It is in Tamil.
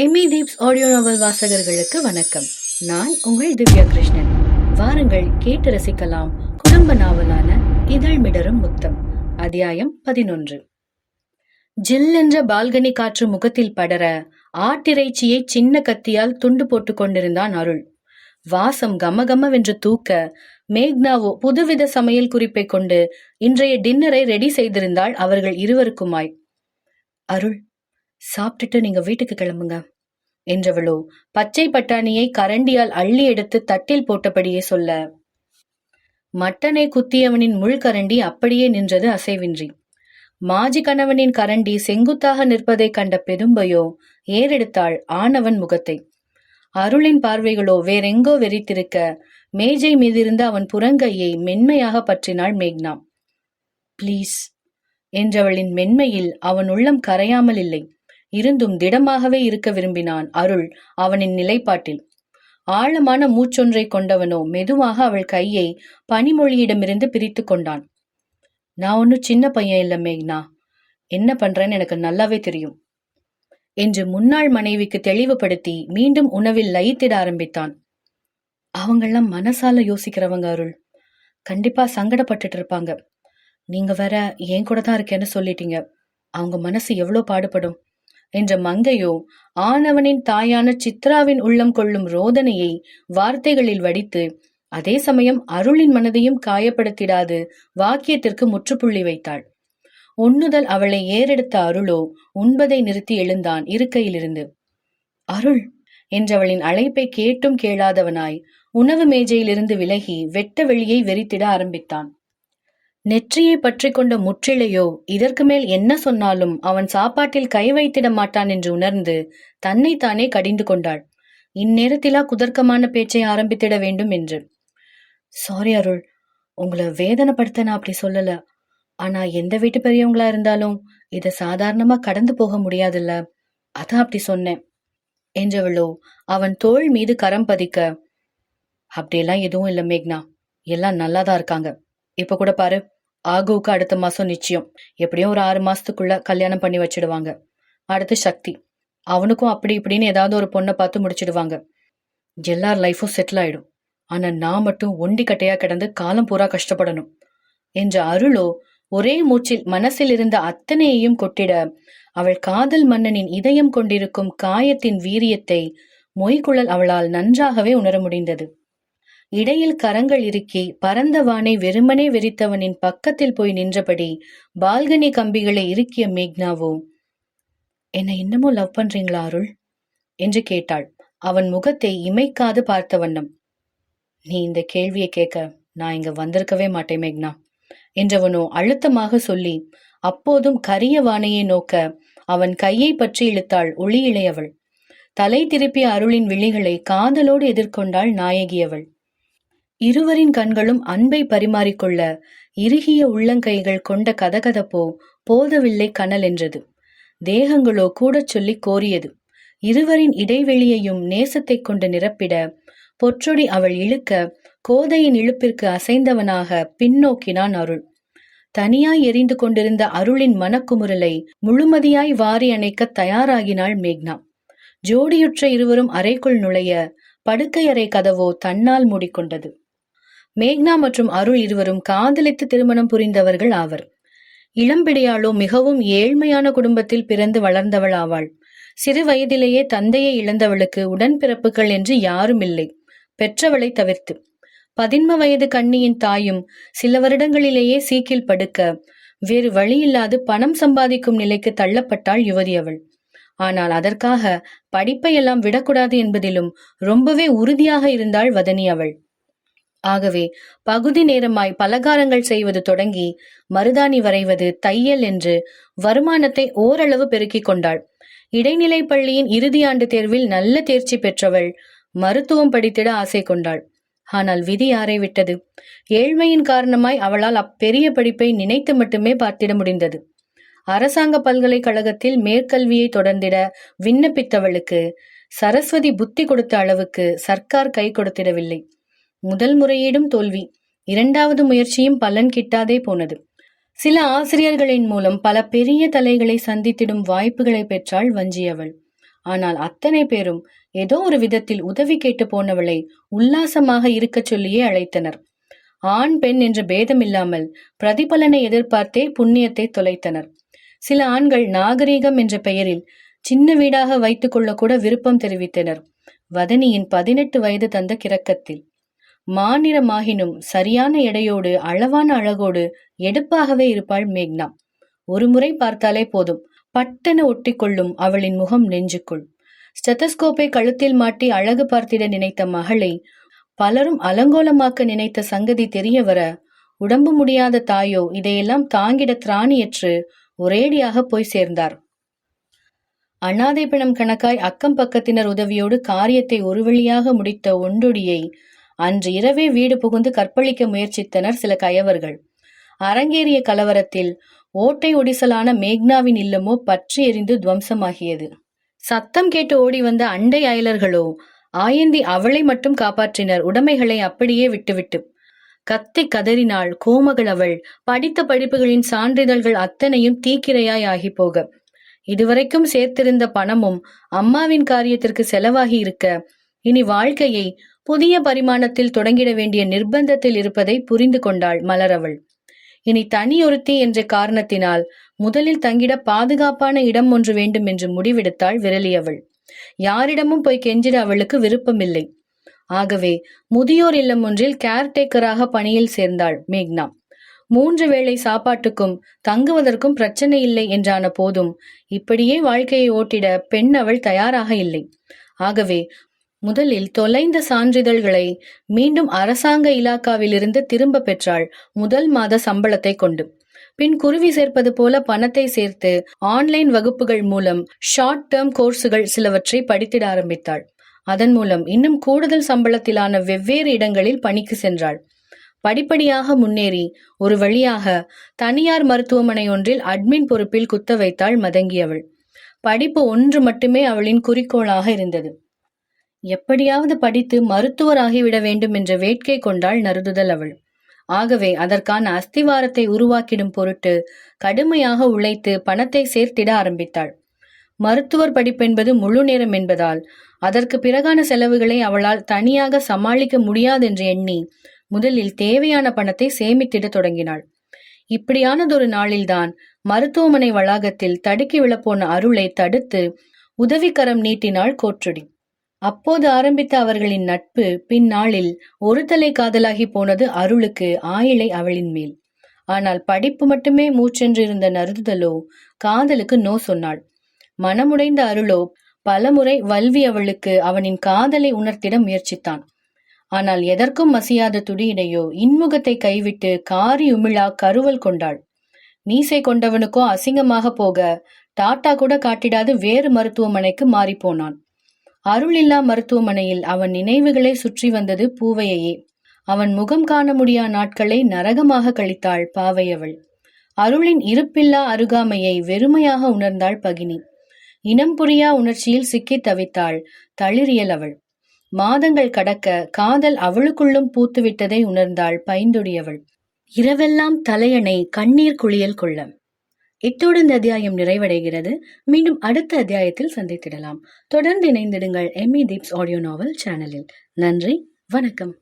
எம்மி தீப்ஸ் ஆடியோ நாவல் வாசகர்களுக்கு வணக்கம். நான் உங்கள் திவ்யா கிருஷ்ணன் வாருங்கள் கேட்டு ரசிக்கலாம் குடும்ப நாவலான இதழ் மிடரும் முத்தம் அத்தியாயம் பதினொன்று. ஜில் என்ற பால்கனி காற்று முகத்தில் படர ஆட்டிறைச்சியை சின்ன கத்தியால் துண்டு போட்டுக் கொண்டிருந்தான் அருள். வாசம் கமகமவென்று தூக்க மேக்னாவோ புதுவித சமையல் குறிப்பை கொண்டு இன்றைய டின்னரை ரெடி செய்திருந்தாள் அவர்கள் இருவருக்குமாய். அருள் சாப்பிட்டுட்டு நீங்க வீட்டுக்கு கிளம்புங்க என்றவளோ பச்சை பட்டாணியை கரண்டியால் அள்ளி எடுத்து தட்டில் போட்டபடியே சொல்ல மட்டனை குத்தியவனின் முள்கரண்டி அப்படியே நின்றது அசைவின்றி. மாஜி கணவனின் கரண்டி செங்குத்தாக நிற்பதைக் கண்ட பெரும்பையோ ஏறெடுத்தாள் ஆணவன் முகத்தை. அருளின் பார்வைகளோ வேறெங்கோ வெறித்திருக்க மேஜை மீதிருந்த அவன் புறங்கையை மென்மையாக பற்றினாள் மேக்னா. ப்ளீஸ் என்றவளின் மென்மையில் அவன் உள்ளம் கரையாமல் இல்லை இருந்தும் திடமாகவே இருக்க விரும்பினான் அருள் அவனின் நிலைப்பாட்டில். ஆழமான மூச்சொன்றை கொண்டவனோ மெதுவாக அவள் கையை பனிமொழியிடமிருந்து பிரித்து கொண்டான். நான் ஒன்னும் சின்ன பையன் இல்ல மேக்னா. என்ன பண்றேன்னு எனக்கு நல்லாவே தெரியும். என்று முன்னாள் மனைவிக்கு தெளிவுபடுத்தி மீண்டும் உணவில் லயித்திட ஆரம்பித்தான். அவங்கெல்லாம் மனசால யோசிக்கிறவங்க அருள். கண்டிப்பா சங்கடப்பட்டுட்டு இருப்பாங்க. நீங்க வேற என் கூட தான் இருக்கேன்னு சொல்லிட்டீங்க. அவங்க மனசு எவ்வளோ பாடுபடும். என்ற மங்கையோ ஆனவனின் தாயான சித்ராவின் உள்ளம் கொள்ளும் ரோதனையை வார்த்தைகளில் வடித்து அதே சமயம் அருளின் மனதையும் காயப்படுத்திடாது வாக்கியத்திற்கு முற்றுப்புள்ளி வைத்தாள். உண்ணுதல் அவளை ஏறெடுத்த அருளோ உண்பதை நிறுத்தி எழுந்தான் இருக்கையிலிருந்து. அருள் என்றவளின் அழைப்பை கேட்டும் கேளாதவனாய் உணவு மேஜையிலிருந்து விலகி வெட்ட வெளியை வெறித்திட ஆரம்பித்தான். நெற்றியை பற்றி கொண்ட முற்றிலையோ இதற்கு மேல் என்ன சொன்னாலும் அவன் சாப்பாட்டில் கை வைத்திட மாட்டான் என்று உணர்ந்து தன்னைத்தானே கடிந்து கொண்டாள். இந்நேரத்திலா குதர்க்கமான பேச்சை ஆரம்பித்திட வேண்டும் என்று. சாரி அருள். உங்களை வேதனைப்படுத்த நான் அப்படி சொல்லல. ஆனா எந்த வீட்டு பெரியவங்களா இருந்தாலும் இதை சாதாரணமா கடந்து போக முடியாதுல்ல. அதான் அப்படி சொன்னேன். என்றவளோ அவன் தோள் மீது கரம் பதிக்க அப்படியெல்லாம் எதுவும் இல்லை மேக்னா. எல்லாம் நல்லாதான் இருக்காங்க. இப்ப கூட பாரு. ஆகுவுக்கு அடுத்த மாசம் நிச்சயம். எப்படியும் ஒரு ஆறு மாசத்துக்குள்ள கல்யாணம் பண்ணி வச்சிடுவாங்க. அடுத்து சக்தி. அவனுக்கும் அப்படி இப்படின்னு ஏதாவது ஒரு பொண்ணை பார்த்து முடிச்சிடுவாங்க. எல்லார் லைஃபும் செட்டில் ஆயிடும். ஆனா நான் மட்டும் ஒண்டி கட்டையா கிடந்து காலம் பூரா கஷ்டப்படணும். என்ற அருளோ ஒரே மூச்சில் மனசில் இருந்த அத்தனையையும் கொட்டிட அவள் காதல் மன்னனின் இதயம் கொண்டிருக்கும் காயத்தின் வீரியத்தை மொய்குழல் அவளால் நன்றாகவே உணர முடிந்தது. இடையில் கரங்கள் இறுக்கி பரந்த வானை வெறுமனே வெறித்தவனின் பக்கத்தில் போய் நின்றபடி பால்கனி கம்பிகளை இறுக்கிய மேக்னாவோ என்னை இன்னமும் லவ் பண்றீங்களா அருள்? என்று கேட்டாள். அவன் முகத்தை இமைக்காது பார்த்த வண்ணம் நீ இந்த கேள்வியை கேட்க நான் இங்க வந்திருக்கவே மாட்டேன் மேக்னா என்றவனோ அழுத்தமாக சொல்லி அப்போதும் கரிய வானையை நோக்க அவன் கையை பற்றி இழுத்தாள் ஒளி இளையவள். தலை திருப்பிய அருளின் விழிகளை காதலோடு எதிர்கொண்டாள் நாயகியவள். இருவரின் கண்களும் அன்பை பரிமாறிக்கொள்ள இறுகிய உள்ளங்கைகள் கொண்ட கதகதப்போ போதவில்லை கனல் என்றது. தேகங்களோ கூடச் சொல்லி கோரியது. இருவரின் இடைவெளியையும் நேசத்தைக் கொண்டு நிரப்பிட பொற்றொடி அவள் இழுக்க கோதையின் இழுப்பிற்கு அசைந்தவனாக பின்னோக்கினான் அருள். தனியாய் எரிந்து கொண்டிருந்த அருளின் மனக்குமுறலை முழுமதியாய் வாரி அணைக்க தயாராகினாள் மேக்னா. ஜோடியுற்ற இருவரும் அறைக்குள் நுழைய படுக்கை அறை கதவோ தன்னால் மூடிக்கொண்டது. மேக்னா மற்றும் அருள் இருவரும் காதலித்து திருமணம் புரிந்தவர்கள் ஆவர். இளம்பிடையாளோ மிகவும் ஏழ்மையான குடும்பத்தில் பிறந்து வளர்ந்தவள் ஆவாள். சிறு வயதிலேயே தந்தையை இழந்தவளுக்கு உடன்பிறப்புகள் என்று யாரும் இல்லை. பெற்றவளை தவிர்த்து. பதின்ம வயது கண்ணியின் தாயும் சில வருடங்களிலேயே சீக்கில் படுக்க வேறு வழியில்லாது பணம் சம்பாதிக்கும் நிலைக்கு தள்ளப்பட்டாள் யுவதி அவள். ஆனால் அதற்காக படிப்பையெல்லாம் விடக்கூடாது என்பதிலும் ரொம்பவே உறுதியாக இருந்தாள் வதனி அவள். ஆகவே பகுதி நேரமாய் பலகாரங்கள் செய்வது தொடங்கி மருதாணி வரைவது தையல் என்று வருமானத்தை ஓரளவு பெருக்கிக் கொண்டாள். இடைநிலை பள்ளியின் இறுதி ஆண்டு தேர்வில் நல்ல தேர்ச்சி பெற்றவள் மருத்துவம் படித்திட ஆசை கொண்டாள். ஆனால் விதி யாரை விட்டது? ஏழ்மையின் காரணமாய் அவளால் அப்பெரிய படிப்பை நினைத்து மட்டுமே பார்த்திட முடிந்தது. அரசாங்க பல்கலைக்கழகத்தில் மேற்கல்வியை தொடர்ந்திட விண்ணப்பித்தவளுக்கு சரஸ்வதி புத்தி கொடுத்த அளவுக்கு சர்க்கார் கை கொடுத்திடவில்லை. முதல் முறையீடும் தோல்வி. இரண்டாவது முயற்சியும் பலன் கிட்டாதே போனது. சில ஆசிரியர்களின் மூலம் பல பெரிய தலைகளை சந்தித்திடும் வாய்ப்புகளை பெற்றாள் வஞ்சியவள் ஆனால் அத்தனை பேரும் ஏதோ ஒரு விதத்தில் உதவி கேட்டு போனவளை உல்லாசமாக இருக்கச் சொல்லியே அழைத்தனர். ஆண் பெண் என்ற பேதமில்லாமல் பிரதிபலனை எதிர்பார்த்தே புண்ணியத்தை தொலைத்தனர். சில ஆண்கள் நாகரீகம் என்ற பெயரில் சின்ன வீடாக வைத்துக் கொள்ளக்கூட விருப்பம் தெரிவித்தனர். வதனியின் பதினெட்டு வயது தந்த கிறக்கத்தில் மாநிறமாகினும் சரியான எடையோடு அளவான அழகோடு எடுப்பாகவே இருப்பாள் மேக்னா. ஒருமுறை பார்த்தாலே போதும். பட்டென ஒட்டிக்கொள்ளும் அவளின் முகம் நெஞ்சுக்குள். ஸ்டெத்தஸ்கோப்பை கழுத்தில் மாட்டி அழகு பார்த்திட நினைத்த மகளை பலரும் அலங்கோலமாக்க நினைத்த சங்கதி தெரிய வர உடம்பு முடியாத தாயோ இதையெல்லாம் தாங்கிட திராணியற்று ஒரேடியாக போய் சேர்ந்தார். அனாதை பிணம் கணக்காய் அக்கம் பக்கத்தினர் உதவியோடு காரியத்தை ஒரு வழியாக முடித்த ஒண்டொடியை அன்று இரவே வீடு புகுந்து கற்பழிக்க முயற்சித்தனர் சில கயவர்கள். அரங்கேறிய கலவரத்தில் ஓட்டை ஒடிசலான மேக்னாவின் இல்லமோ பற்றி எரிந்து துவம்சமாகியது. சத்தம் கேட்டு ஓடி வந்த அண்டை அயலர்களோ ஆயந்தி அவளை மட்டும் காப்பாற்றினர். உடைமைகளை அப்படியே விட்டுவிட்டு கத்தி கதறினாள் கோமகள் அவள். படித்த படிப்புகளின் சான்றிதழ்கள் அத்தனையும் தீக்கிரையாய் ஆகி போக. இதுவரைக்கும் சேர்த்திருந்த பணமும் அம்மாவின் காரியத்திற்கு செலவாகி இருக்க இனி வாழ்க்கையை புதிய பரிமாணத்தில் தொடங்கிட வேண்டிய நிர்பந்தத்தில் இருப்பதை புரிந்து கொண்டாள் மலரவள். இனி தனியொருத்தி என்ற காரணத்தினால் முதலில் தங்கிட பாதுகாப்பான இடம் ஒன்று வேண்டும் என்று முடிவெடுத்தாள் விரலியவள். யாரிடமும் போய் கெஞ்சிட அவளுக்கு விருப்பமில்லை. ஆகவே முதியோர் இல்லம் ஒன்றில் கேர்டேக்கராக பணியில் சேர்ந்தாள் மேக்னா. மூன்று வேளை சாப்பாட்டுக்கும் தங்குவதற்கும் பிரச்சனை இல்லை என்றான போதும் இப்படியே வாழ்க்கையை ஓட்டிட பெண் அவள் தயாராக இல்லை. ஆகவே முதலில் தொலைந்த சான்றிதழ்களை மீண்டும் அரசாங்க இலாக்காவிலிருந்து திரும்ப பெற்றாள் முதல் மாத சம்பளத்தை கொண்டு. பின் குருவி சேர்ப்பது போல பணத்தை சேர்த்து ஆன்லைன் வகுப்புகள் மூலம் ஷார்ட் டேர்ம் கோர்ஸுகள் சிலவற்றை படித்திட ஆரம்பித்தாள். அதன் மூலம் இன்னும் கூடுதல் சம்பளத்திலான வெவ்வேறு இடங்களில் பணிக்கு சென்றாள். படிப்படியாக முன்னேறி ஒரு வழியாக தனியார் மருத்துவமனை ஒன்றில் அட்மின் பொறுப்பில் குத்த வைத்தாள் மதங்கியவள். படிப்பு ஒன்று மட்டுமே அவளின் குறிக்கோளாக இருந்தது. எப்படியாவது படித்து மருத்துவராகிவிட வேண்டும் என்ற வேட்கை கொண்டாள் நருதுதல் அவள். ஆகவே அதற்கான அஸ்திவாரத்தை உருவாக்கிடும் பொருட்டு கடுமையாக உழைத்து பணத்தை சேர்த்திட ஆரம்பித்தாள். மருத்துவர் படிப்பென்பது முழு நேரம் என்பதால் அதற்கு பிறகான செலவுகளை அவளால் தனியாக சமாளிக்க முடியாதென்று எண்ணி முதலில் தேவையான பணத்தை சேமித்திட தொடங்கினாள். இப்படியானதொரு நாளில்தான் மருத்துவமனை வளாகத்தில் தடுக்கி விழப்போன அருளை தடுத்து உதவிக்கரம் நீட்டினாள் கோற்றுடி. அப்போது ஆரம்பித்த அவர்களின் நட்பு பின்னாளில் ஒரு தலை காதலாகி போனது அருளுக்கு ஆயிலை அவளின் மேல். ஆனால் படிப்பு மட்டுமே மூச்சென்று இருந்த நருதுதலோ காதலுக்கு நோ சொன்னாள். மனமுடைந்த அருளோ பலமுறை வல்வி அவளுக்கு அவனின் காதலை உணர்த்திட முயற்சித்தான். ஆனால் எதற்கும் மசியாத துடியிடையோ இன்முகத்தை கைவிட்டு காரி உமிழா கருவல் கொண்டாள். மீசை கொண்டவனுக்கோ அசிங்கமாக போக டாட்டா கூட காட்டிடாது வேறு மருத்துவமனைக்கு மாறிப்போனான் அருளில்லா மருத்துவமனையில் அவன் நினைவுகளை சுற்றி வந்தது பூவையையே. அவன் முகம் காண முடியா நாட்களை நரகமாக கழித்தாள் பாவையவள். அருளின் இருப்பில்லா அருகாமையை வெறுமையாக உணர்ந்தாள் பகினி. இனம் புரியா உணர்ச்சியில் சிக்கித் தவித்தாள் தளிரியல் அவள். மாதங்கள் கடக்க காதல் அவளுக்குள்ளும் பூத்துவிட்டதை உணர்ந்தாள் பைந்துடியவள். இரவெல்லாம் தலையணை கண்ணீர் குளியல் கொள்ள. இத்தோடு இந்த அத்தியாயம் நிறைவடைகிறது. மீண்டும் அடுத்த அத்தியாயத்தில் சந்தித்திடலாம். தொடர்ந்து இணைந்திடுங்கள் எம்இ தீப்ஸ் ஆடியோ நாவல் சேனலில் நன்றி வணக்கம்.